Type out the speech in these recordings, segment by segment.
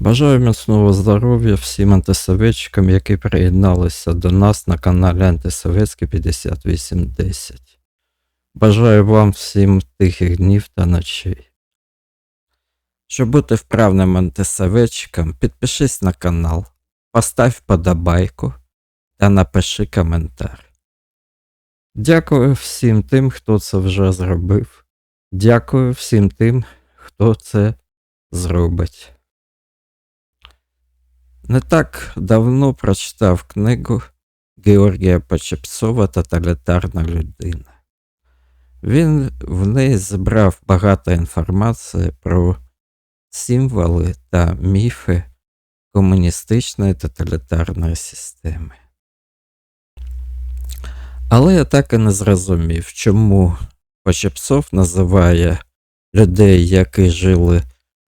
Бажаю міцного здоров'я всім антисоветчикам, які приєдналися до нас на каналі Антисоветський 5810. Бажаю вам всім тихих днів та ночей. Щоб бути вправним антисоветчиком, підпишись на канал, постав вподобайку та напиши коментар. Дякую всім тим, хто це вже зробив. Дякую всім тим, хто це зробить. Не так давно прочитав книгу Георгія Почепцова Тоталітарна людина. Він в неї зібрав багато інформації про символи та міфи комуністичної тоталітарної системи. Але я так і не зрозумів, чому Почепцов називає людей, які жили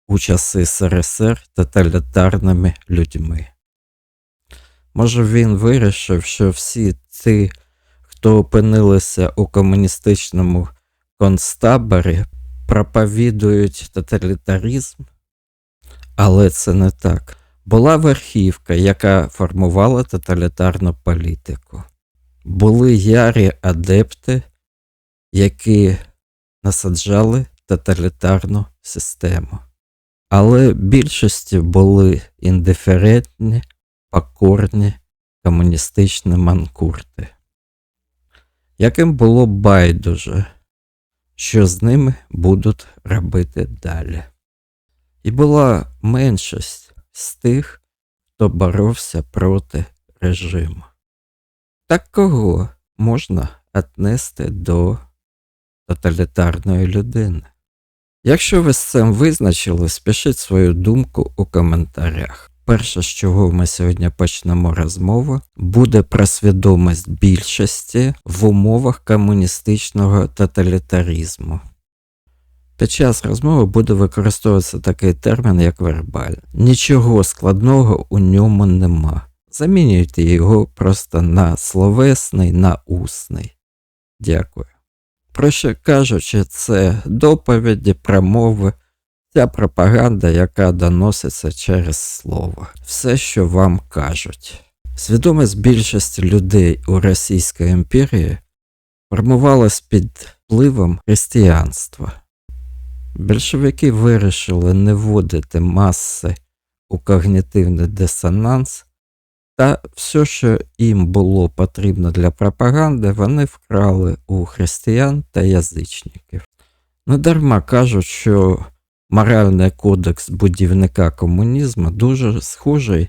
у часи СРСР тоталітарними людьми. Може він вирішив, що всі ті, хто опинилися у комуністичному концтаборі, проповідують тоталітаризм? Але це не так. Була верхівка, яка формувала тоталітарну політику. Були ярі адепти, які насаджали тоталітарну систему. Але більшості були індиферентні, покорні комуністичні манкурти, яким було байдуже, що з ними будуть робити далі. І була меншість з тих, хто боровся проти режиму. Так кого можна віднести до тоталітарної людини? Якщо ви з цим визначились, пишіть свою думку у коментарях. Перше, з чого ми сьогодні почнемо розмову, буде про свідомість більшості в умовах комуністичного тоталітаризму. Під час розмови буде використовуватися такий термін, як вербаль. Нічого складного у ньому нема. Замінюйте його просто на словесний, на усний. Дякую. Проще кажучи, це доповіді, промови, ця пропаганда, яка доноситься через слово. Все, що вам кажуть. Свідомість більшості людей у Російській імперії формувалась під впливом християнства. Більшовики вирішили не вводити маси у когнітивний дисонанс, та все, що їм було потрібно для пропаганди, вони вкрали у християн та язичників. Недарма кажуть, що моральний кодекс будівника комунізму дуже схожий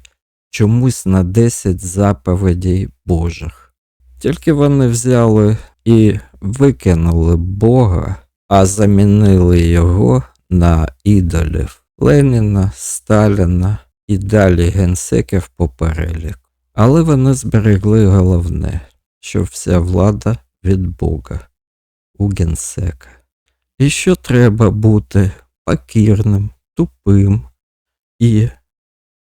чомусь на 10 заповідей Божих. Тільки вони взяли і викинули Бога, а замінили його на ідолів Леніна, Сталіна і далі генсеків по переліку. Але вони зберегли головне, що вся влада від Бога у генсека. І що треба бути покірним, тупим і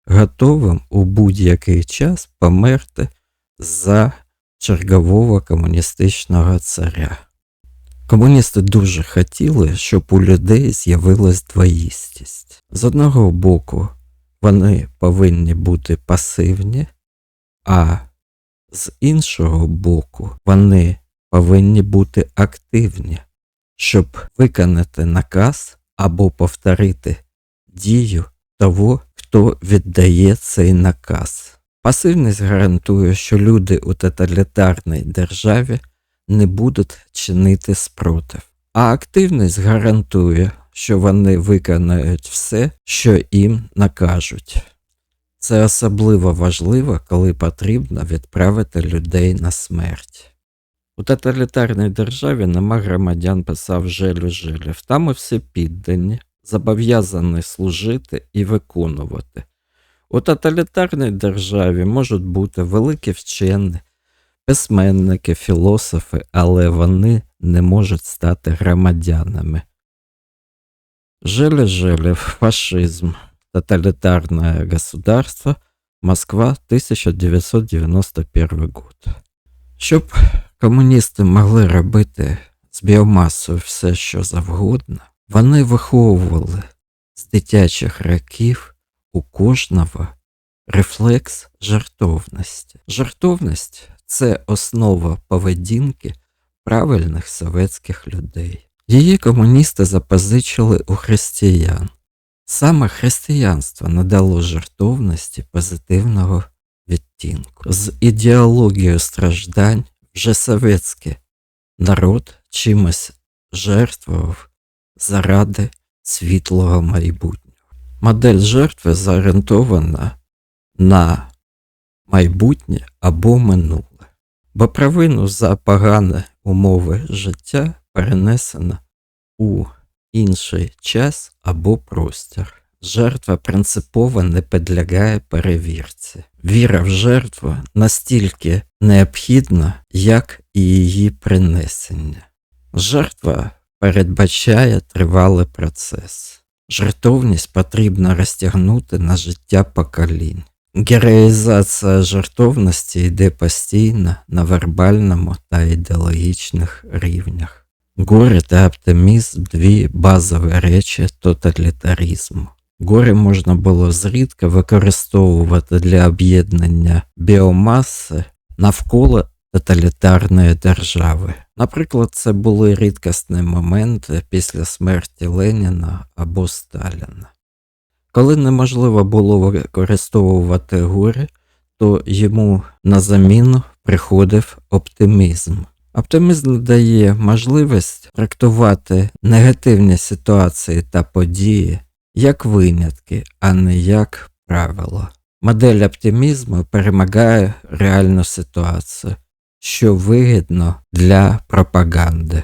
готовим у будь-який час померти за чергового комуністичного царя. Комуністи дуже хотіли, щоб у людей з'явилась двоїстість. З одного боку, вони повинні бути пасивні, а з іншого боку, вони повинні бути активні, щоб виконати наказ або повторити дію того, хто віддає цей наказ. Пасивність гарантує, що люди у тоталітарній державі не будуть чинити спротив, а активність гарантує, що вони виконають все, що їм накажуть. Це особливо важливо, коли потрібно відправити людей на смерть. У тоталітарній державі нема громадян писав Желю Желів. Там і всі піддані, зобов'язані служити і виконувати. У тоталітарній державі можуть бути великі вчені, письменники, філософи, але вони не можуть стати громадянами. Желе-Желев, фашизм, тоталитарное государство, Москва, 1991 год. Щоб комуністи могли робити з біомасою все, що завгодно, вони виховували з дитячих років у кожного рефлекс жартовності. Жартовність це основа поведінки правильних советських людей. Її комуністи запозичили у християн. Саме християнство надало жартовності позитивного відтінку. З ідеологією страждань вже совєтський народ чимось жертвував заради світлого майбутнього. Модель жертви зорієнтована на майбутнє або минуле, бо провину за погані умови життя перенесено у інший час або простір. Жертва принципово не підлягає перевірці. Віра в жертву настільки необхідна, як і її принесення. Жертва передбачає тривалий процес. Жертовність потрібно розтягнути на життя поколінь. Героїзація жертовності йде постійно на вербальному та ідеологічних рівнях. Горе та оптимізм дві базові речі тоталітаризму. Горе можна було зрідка використовувати для об'єднання біомаси навколо тоталітарної держави. Наприклад, це були рідкісні моменти після смерті Леніна або Сталіна. Коли неможливо було використовувати горе, то йому на заміну приходив оптимізм. Оптимізм дає можливість трактувати негативні ситуації та події як винятки, а не як правило. Модель оптимізму перемагає реальну ситуацію, що вигідно для пропаганди.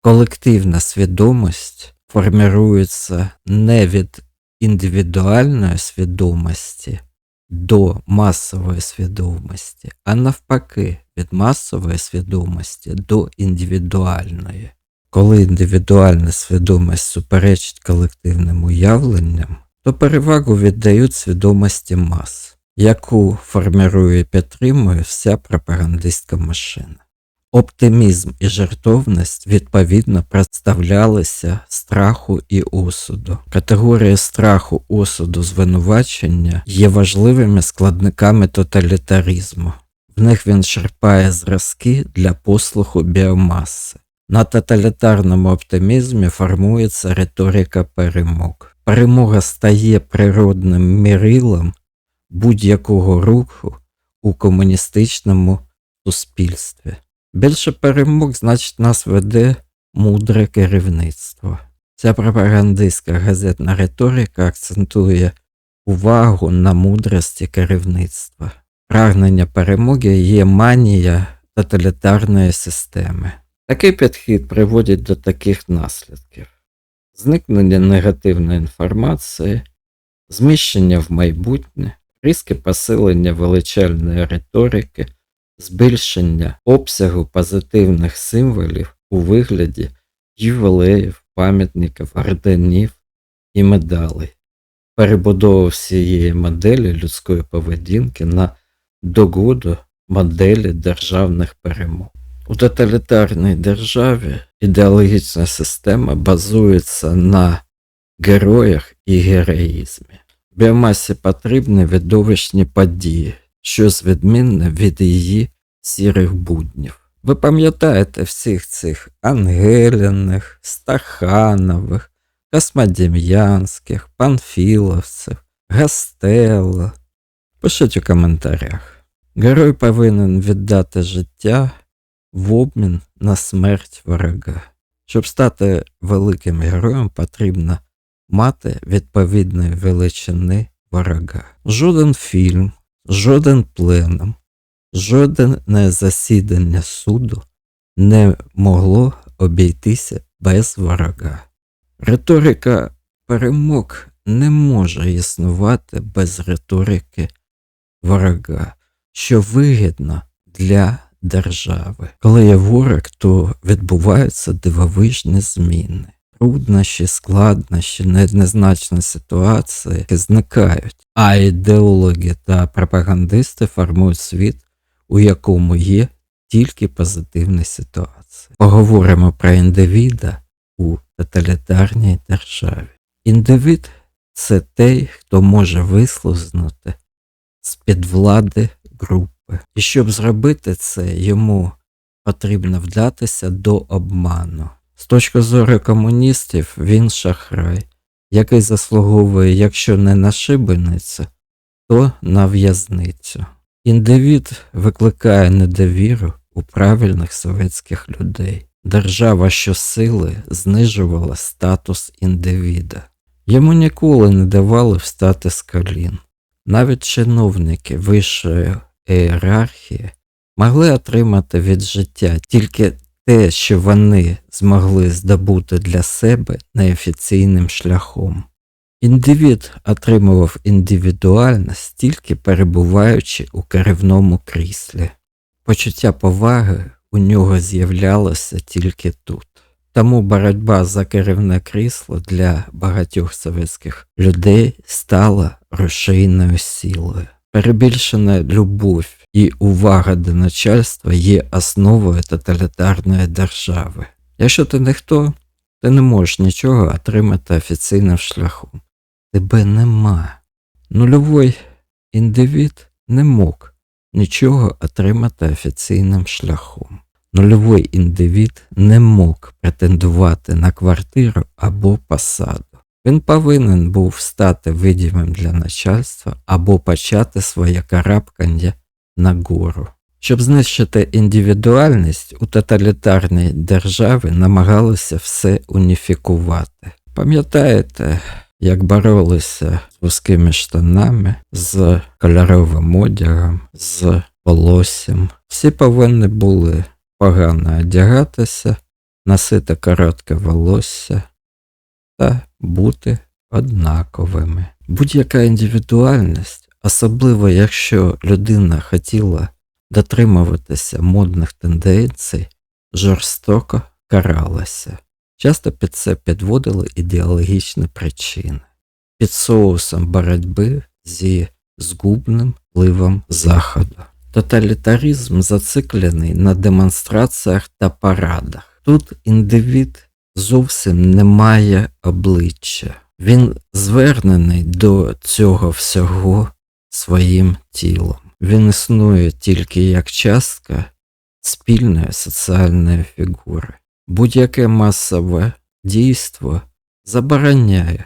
Колективна свідомість формирується не від індивідуальної свідомості до масової свідомості, а навпаки, від масової свідомості до індивідуальної. Коли індивідуальна свідомість суперечить колективним уявленням, то перевагу віддають свідомості мас, яку формирує і підтримує вся пропагандистська машина. Оптимізм і жертовність відповідно представлялися страху і осуду. Категорії страху, осуду, звинувачення є важливими складниками тоталітаризму. В них він черпає зразки для послуху біомаси. На тоталітарному оптимізмі формується риторика перемог. Перемога стає природним мірилом будь-якого руху у комуністичному суспільстві. Більше перемог, значить, нас веде мудре керівництво. Ця пропагандистська газетна риторика акцентує увагу на мудрості керівництва. Прагнення перемоги є манія тоталітарної системи. Такий підхід приводить до таких наслідків: зникнення негативної інформації, зміщення в майбутнє, різке посилення величальної риторики, збільшення обсягу позитивних символів у вигляді ювілеїв, пам'ятників, орденів і медалей, перебудова всієї моделі людської поведінки на догоду моделі державних перемог. У тоталітарній державі ідеологічна система базується на героях і героїзмі. Біомасі потрібні видовищні події, щось відмінне від її сірих буднів. Ви пам'ятаєте всіх цих Ангеліних, Стаханових, Космодем'янських, Панфіловців, Гастелло. Пишіть у коментарях. Герой повинен віддати життя в обмін на смерть ворога. Щоб стати великим героєм, потрібно мати відповідної величини ворога. Жоден фільм, жоден пленум, жодне засідання суду не могло обійтися без ворога. Риторика перемог не може існувати без риторики ворога, що вигідно для держави. Коли є ворог, то відбуваються дивовижні зміни. Труднощі, складнощі, неоднозначні ситуації зникають, а ідеологи та пропагандисти формують світ, у якому є тільки позитивні ситуації. Поговоримо про індивіда у тоталітарній державі. Індивід це той, хто може вислузнути з-під влади групи. І щоб зробити це, йому потрібно вдатися до обману. З точки зору комуністів, він шахрай, який заслуговує, якщо не на шибеницю, то на в'язницю. Індивід викликає недовіру у правильних совєтських людей. Держава щосили знижувала статус індивіда. Йому ніколи не давали встати з колін. Навіть чиновники вищої ієрархії могли отримати від життя тільки те, що вони змогли здобути для себе неофіційним шляхом. Індивід отримував індивідуальність тільки перебуваючи у керівному кріслі. Почуття поваги у нього з'являлося тільки тут. Тому боротьба за керівне крісло для багатьох совєтських людей стала рушійною силою. Перебільшена любов і увага до начальства є основою тоталітарної держави. Якщо ти ніхто, ти не можеш нічого отримати офіційним шляхом. Тебе нема. Нульовий індивід не мог нічого отримати офіційним шляхом. Нульовий індивід не мог претендувати на квартиру або посаду. Він повинен був стати видимим для начальства або почати своє карабкання на гору. Щоб знищити індивідуальність, у тоталітарній державі намагалися все уніфікувати. Пам'ятаєте, як боролися з вузькими штанами, з кольоровим одягом, з волоссям. Всі повинні були погано одягатися, носити коротке волосся та бути однаковими. Будь-яка індивідуальність, особливо якщо людина хотіла дотримуватися модних тенденцій, жорстоко каралася. Часто під це підводили ідеологічні причини, під соусом боротьби зі згубним впливом Заходу. Тоталітаризм зациклений на демонстраціях та парадах. Тут індивід зовсім не має обличчя. Він звернений до цього всього своїм тілом. Він існує тільки як частка спільної соціальної фігури. Будь-яке масове дійство забороняє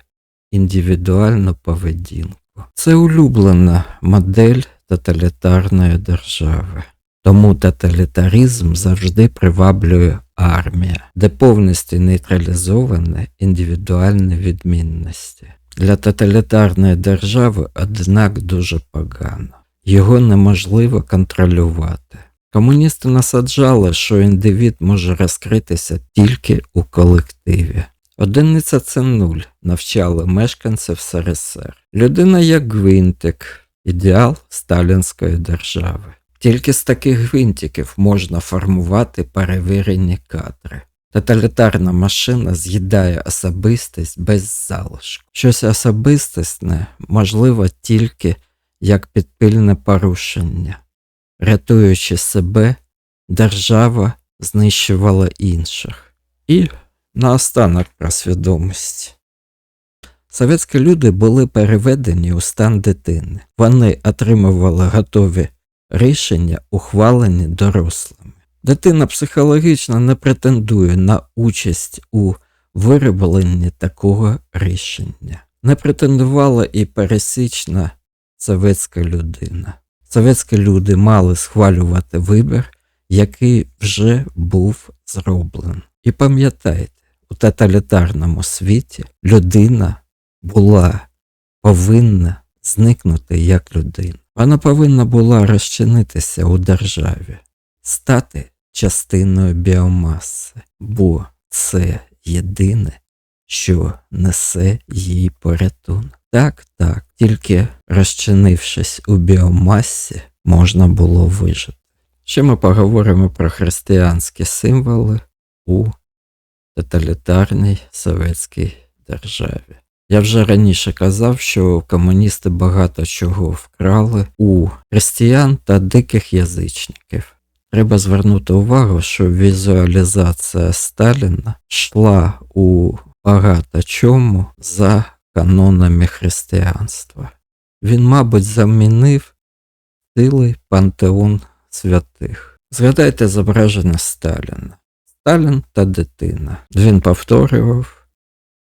індивідуальну поведінку. Це улюблена модель тоталітарної держави. Тому тоталітаризм завжди приваблює армія, де повністю нейтралізовані індивідуальні відмінності. Для тоталітарної держави, однак, дуже погано. Його неможливо контролювати. Комуністи насаджали, що індивід може розкритися тільки у колективі. Одиниця це нуль, навчали мешканців СРСР. Людина як гвинтик, ідеал сталінської держави. Тільки з таких гвинтиків можна формувати перевірені кадри. Тоталітарна машина з'їдає особистість без залишку. Щось особистісне можливо тільки як підпільне порушення. Рятуючи себе, держава знищувала інших. І наостанок про свідомість. Совєтські люди були переведені у стан дитини. Вони отримували готові рішення, ухвалені дорослими. Дитина психологічно не претендує на участь у виробленні такого рішення. Не претендувала і пересічна совєтська людина. Совєтські люди мали схвалювати вибір, який вже був зроблений. І пам'ятайте, у тоталітарному світі людина була повинна зникнути як людина. Вона повинна була розчинитися у державі, стати частиною біомаси, бо це єдине, що несе їй порятунок. Так, так, тільки розчинившись у біомасі, можна було вижити. Ще ми поговоримо про християнські символи у тоталітарній совєтській державі. Я вже раніше казав, що комуністи багато чого вкрали у християн та диких язичників. Треба звернути увагу, що візуалізація Сталіна йшла у багато чому за канонами християнства. Він, мабуть, замінив цілий пантеон святих. Згадайте зображення Сталіна. Сталін та дитина. Він повторював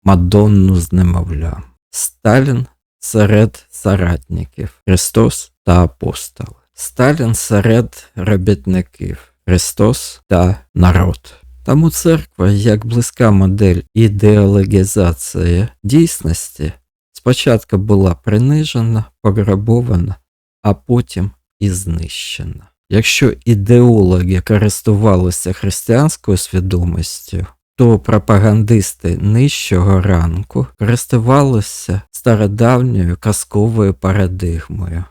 Мадонну з немовлям. Сталін серед соратників, Христос та апостоли. Сталін серед робітників, Христос та народ. Тому церква, як близька модель ідеологізації дійсності, спочатку була принижена, пограбована, а потім і знищена. Якщо ідеологи користувалися християнською свідомістю, то пропагандисти нижчого ранку користувалися стародавньою казковою парадигмою.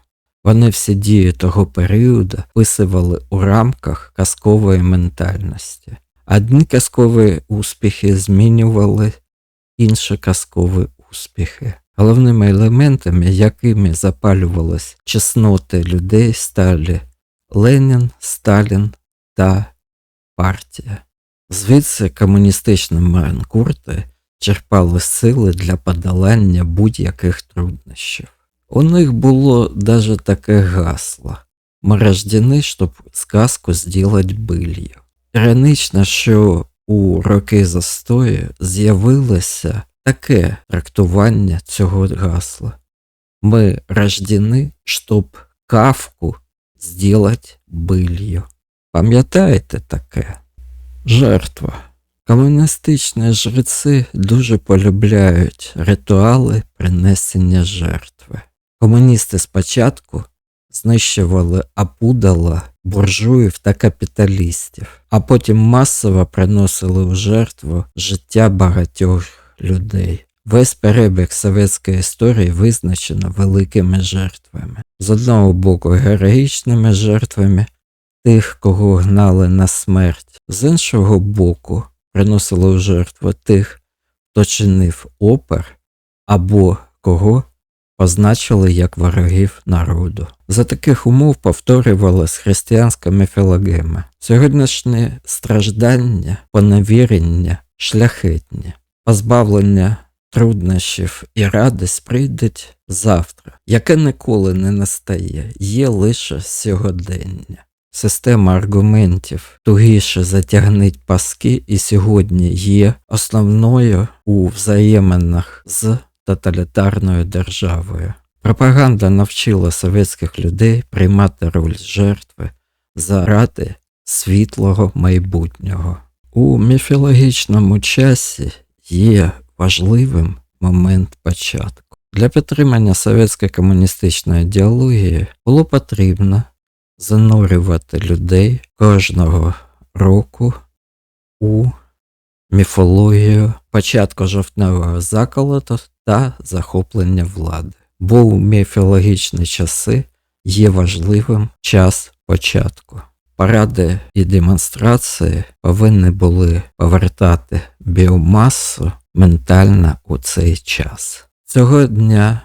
Вони всі дії того періоду висивали у рамках казкової ментальності. Одні казкові успіхи змінювали інші казкові успіхи. Головними елементами, якими запалювались чесноти людей, стали Ленін, Сталін та партія. Звідси комуністичні маринкурти черпали сили для подолання будь-яких труднощів. У них було даже таке гасло «Ми рождені, щоб сказку зробити былью». Іронично, що у роки застою з'явилося таке трактування цього гасла. Ми рождені, щоб кавку зробити былью. Пам'ятаєте таке? Жертва. Комуністичні жреці дуже полюбляють ритуали принесення жертви. Комуністи спочатку знищували апудала, буржуїв та капіталістів, а потім масово приносили в жертву життя багатьох людей. Весь перебіг совєтської історії визначено великими жертвами. З одного боку, героїчними жертвами тих, кого гнали на смерть, з іншого боку, приносили в жертву тих, хто чинив опер або кого позначили як ворогів народу. За таких умов повторювалась християнська міфологема. Сьогоднішнє страждання, поневірення, шляхетні, позбавлення труднощів і радість прийдуть завтра, яке ніколи не настає, є лише сьогодення. Система аргументів тугіше затягнить паски і сьогодні є основною у взаєминах з тоталітарною державою. Пропаганда навчила совєтських людей приймати роль жертви заради світлого майбутнього. У міфологічному часі є важливим момент початку. Для підтримання совєтської комуністичної ідеології було потрібно занурювати людей кожного року у міфологію початку жовтневого заколоту та захоплення влади. Бо у міфологічні часи є важливим час початку. Паради і демонстрації повинні були повертати біомасу ментально у цей час. Цього дня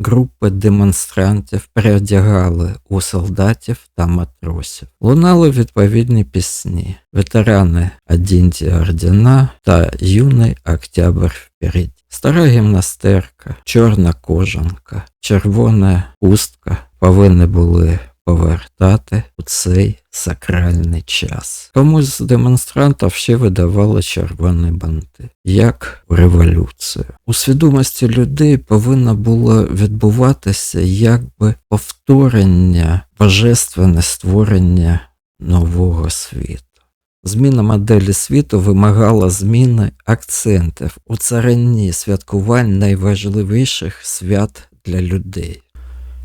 групи демонстрантів переодягали у солдатів та матросів. Лунали відповідні пісні, ветерани одіньте ордена та юний октябрь вперед. Стара гімнастерка, чорна кожанка, червона хустка повинні були повертати у цей сакральний час. Комусь з демонстрантів ще видавали червоні банти, як у революцію. У свідомості людей повинно було відбуватися якби повторення, божественне створення нового світу. Зміна моделі світу вимагала зміни акцентів у царині святкувань найважливіших свят для людей.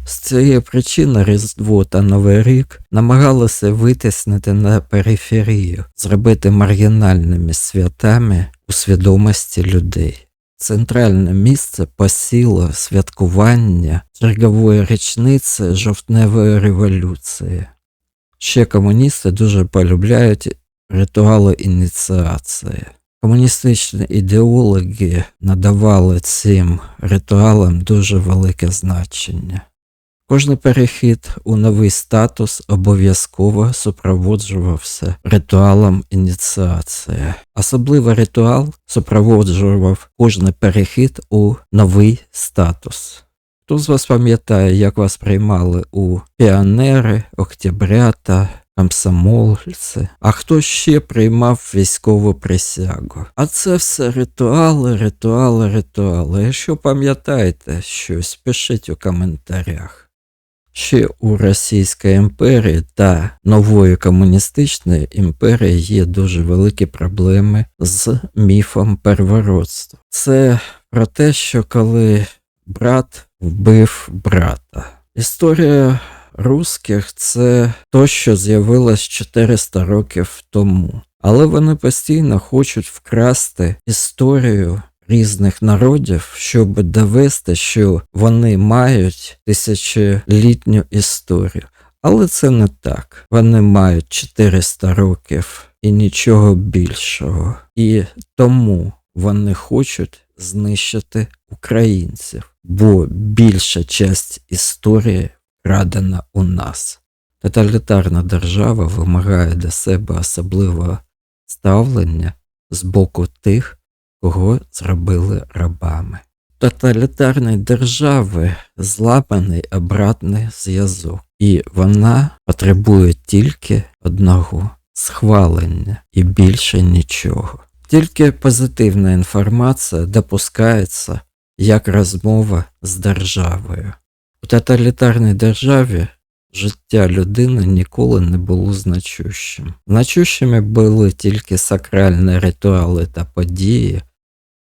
З цієї причини Різдво та Новий рік намагалися витиснити на периферію, зробити маргінальними святами у свідомості людей. Центральне місце посіло святкування чергової річниці жовтневої революції. Ще комуністи дуже полюбляють ритуали ініціації. Комуністичні ідеологи надавали цим ритуалам дуже велике значення. Кожний перехід у новий статус обов'язково супроводжувався ритуалом ініціації. Особливо ритуал супроводжував кожний перехід у новий статус. Хто з вас пам'ятає, як вас приймали у піонери, октябрята, комсомольці, а хто ще приймав військову присягу? А це все ритуали, ритуали, ритуали. Якщо пам'ятаєте щось, пишіть у коментарях. Ще у Російської імперії та нової комуністичної імперії є дуже великі проблеми з міфом первородства. Це про те, що коли брат вбив брата. Історія русських це то, що з'явилось 400 років тому. Але вони постійно хочуть вкрасти історію різних народів, щоб довести, що вони мають тисячолітню історію. Але це не так. Вони мають 400 років і нічого більшого. І тому вони хочуть знищити українців, бо більша часть історії крадена у нас. Тоталітарна держава вимагає до себе особливого ставлення з боку тих, кого зробили рабами. Тоталітарної держави зламаний обратний зв'язок, і вона потребує тільки одного схвалення і більше нічого. Тільки позитивна інформація допускається як розмова з державою. У тоталітарній державі життя людини ніколи не було значущим. Значущими були тільки сакральні ритуали та події,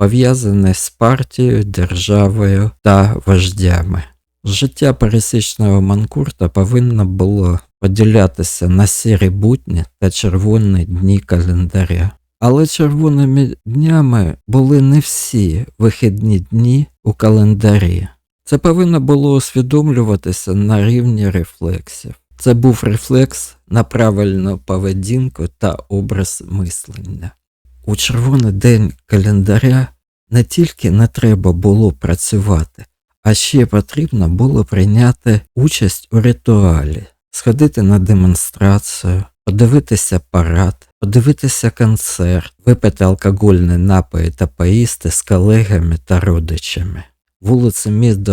пов'язані з партією, державою та вождями. Життя пересічного манкурта повинно було поділятися на сірі будні та червоні дні календаря. Але червоними днями були не всі вихідні дні у календарі. Це повинно було усвідомлюватися на рівні рефлексів. Це був рефлекс на правильну поведінку та образ мислення. У червоний день календаря не тільки не треба було працювати, а ще потрібно було прийняти участь у ритуалі, сходити на демонстрацію, подивитися парад, подивитися концерт, випити алкогольні напої та поїсти з колегами та родичами. Вулиці міст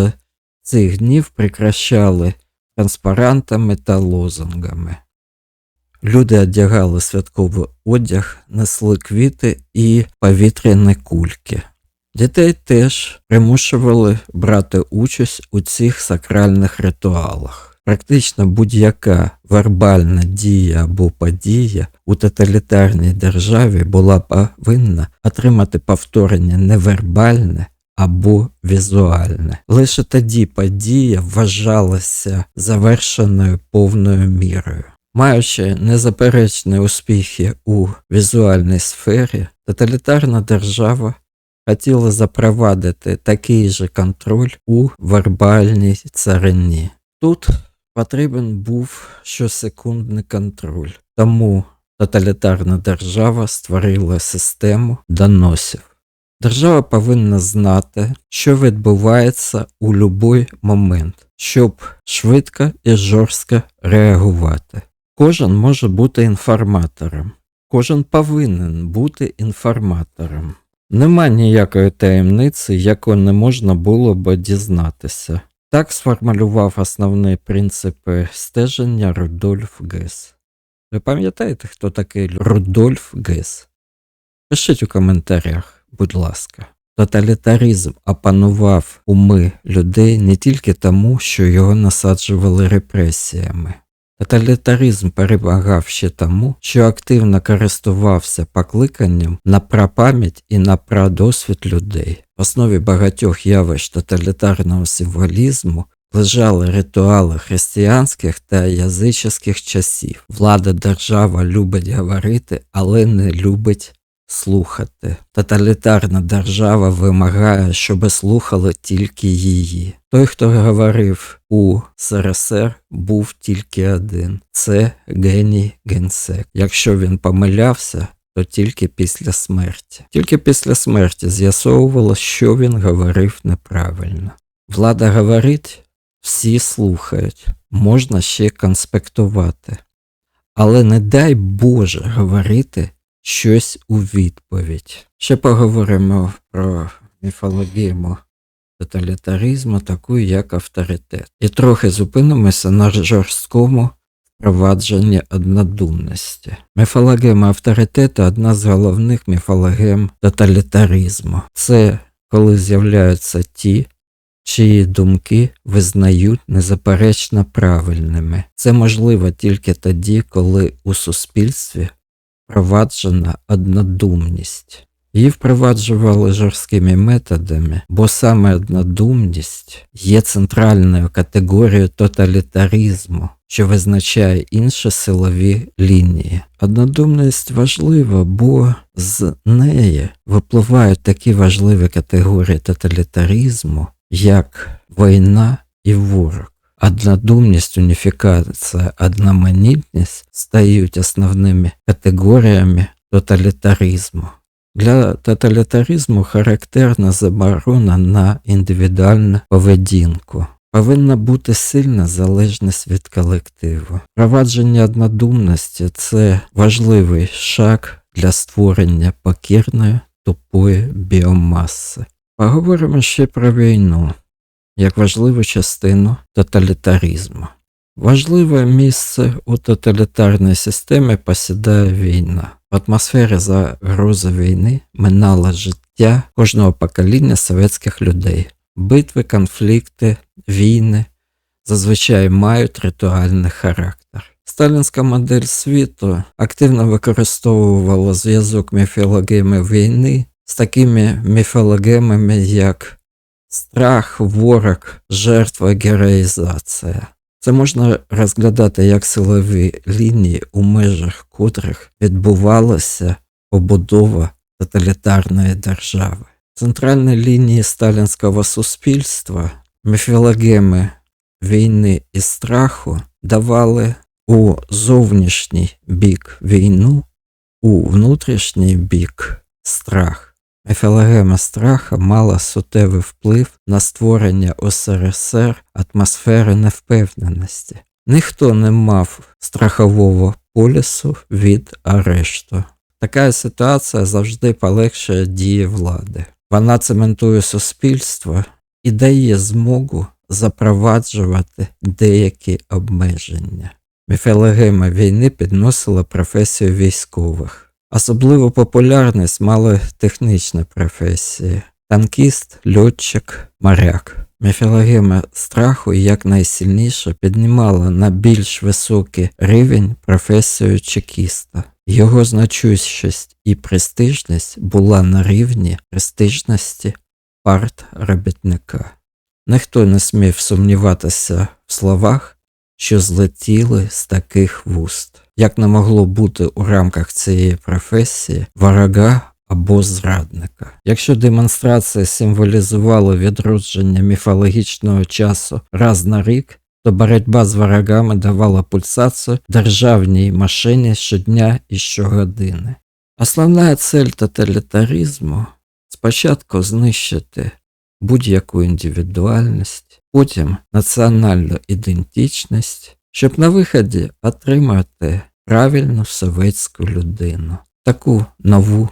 цих днів прикращали транспарантами та лозунгами. Люди одягали святковий одяг, несли квіти і повітряні кульки. Дітей теж примушували брати участь у цих сакральних ритуалах. Практично будь-яка вербальна дія або подія у тоталітарній державі була повинна отримати повторення невербальне або візуальне. Лише тоді подія вважалася завершеною повною мірою. Маючи незаперечні успіхи у візуальній сфері, тоталітарна держава хотіла запровадити такий же контроль у вербальній царині. Тут потрібен був щосекундний контроль, тому тоталітарна держава створила систему доносів. Держава повинна знати, що відбувається у будь-який момент, щоб швидко і жорстко реагувати. Кожен може бути інформатором, кожен повинен бути інформатором. Нема ніякої таємниці, яку не можна було б дізнатися. Так сформулював основні принципи стеження Рудольф Гес. Ви пам'ятаєте, хто такий Рудольф Гес? Пишіть у коментарях, будь ласка. Тоталітаризм опанував уми людей не тільки тому, що його насаджували репресіями. Тоталітаризм перемагав ще тому, що активно користувався покликанням на прапам'ять і на прадосвід людей. В основі багатьох явищ тоталітарного символізму лежали ритуали християнських та язичних часів. Влада держава любить говорити, але не любить слухати. Тоталітарна держава вимагає, щоб слухали тільки її. Той, хто говорив у СРСР, був тільки один це геній генсек. Якщо він помилявся, то тільки після смерті. Тільки після смерті з'ясовувало, що він говорив неправильно. Влада говорить, всі слухають, можна ще конспектувати. Але не дай Боже говорити щось у відповідь. Ще поговоримо про міфологію тоталітаризму, таку як авторитет. І трохи зупинимося на жорсткому впровадженні однодумності. Міфологема авторитету одна з головних міфологем тоталітаризму. Це коли з'являються ті, чиї думки визнають незаперечно правильними. Це можливо тільки тоді, коли у суспільстві впроваджена однодумність. Її впроваджували жорсткими методами, бо саме однодумність є центральною категорією тоталітаризму, що визначає інші силові лінії. Однодумність важлива, бо з неї випливають такі важливі категорії тоталітаризму, як війна і ворог. Однодумність, уніфікація, одноманітність стають основними категоріями тоталітаризму. Для тоталітаризму характерна заборона на індивідуальну поведінку. Повинна бути сильна залежність від колективу. Провадження однодумності це важливий шаг для створення покірної тупої біомаси. Поговоримо ще про війну як важливу частину тоталітаризму. Важливе місце у тоталітарній системі посідає війна. В атмосфері загрози війни минало життя кожного покоління совєтських людей. Битви, конфлікти, війни зазвичай мають ритуальний характер. Сталінська модель світу активно використовувала зв'язок міфологеми війни з такими міфологемами, як страх, ворог, жертва, героїзація. Це можна розглядати як силові лінії, у межах котрих відбувалася побудова тоталітарної держави. Центральні лінії сталінського суспільства, міфологеми війни і страху давали у зовнішній бік війну, у внутрішній бік страх. Міфологема страха мала суттєвий вплив на створення СРСР атмосфери невпевненості. Ніхто не мав страхового полісу від арешту. Така ситуація завжди полегшує дії влади. Вона цементує суспільство і дає змогу запроваджувати деякі обмеження. Міфологема війни підносила професію військових. Особливу популярність мали технічні професії танкіст, льотчик, моряк. Міфологема страху якнайсильніше піднімала на більш високий рівень професію чекіста. Його значущість і престижність була на рівні престижності партробітника. Ніхто не смів сумніватися в словах, що злетіли з таких вуст як не могло бути у рамках цієї професії ворога або зрадника. Якщо демонстрація символізувала відродження міфологічного часу раз на рік, то боротьба з ворогами давала пульсацію державній машині щодня і щогодини. Основна цель тоталітаризму спочатку знищити будь-яку індивідуальність, потім національну ідентичність, щоб на виході отримати правильну советську людину, таку нову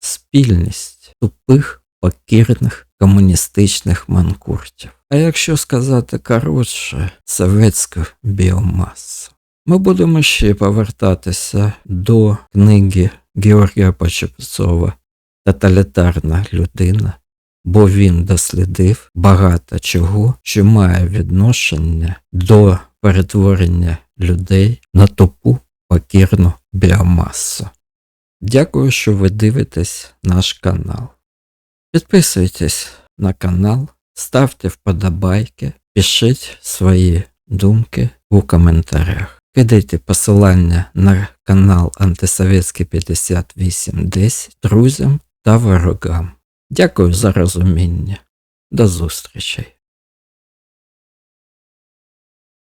спільність тупих, покірних комуністичних манкуртів. А якщо сказати коротше, советську біомасу. Ми будемо ще повертатися до книги Георгія Почепцова Тоталітарна людина, бо він дослідив багато чого, що має відношення до перетворення людей на тупу покірну біомасу. Дякую, що ви дивитесь наш канал. Підписуйтесь на канал, ставте вподобайки, пишіть свої думки у коментарях. Кидайте посилання на канал Антисовєтський 5810 друзям та ворогам. Дякую за розуміння. До зустрічей!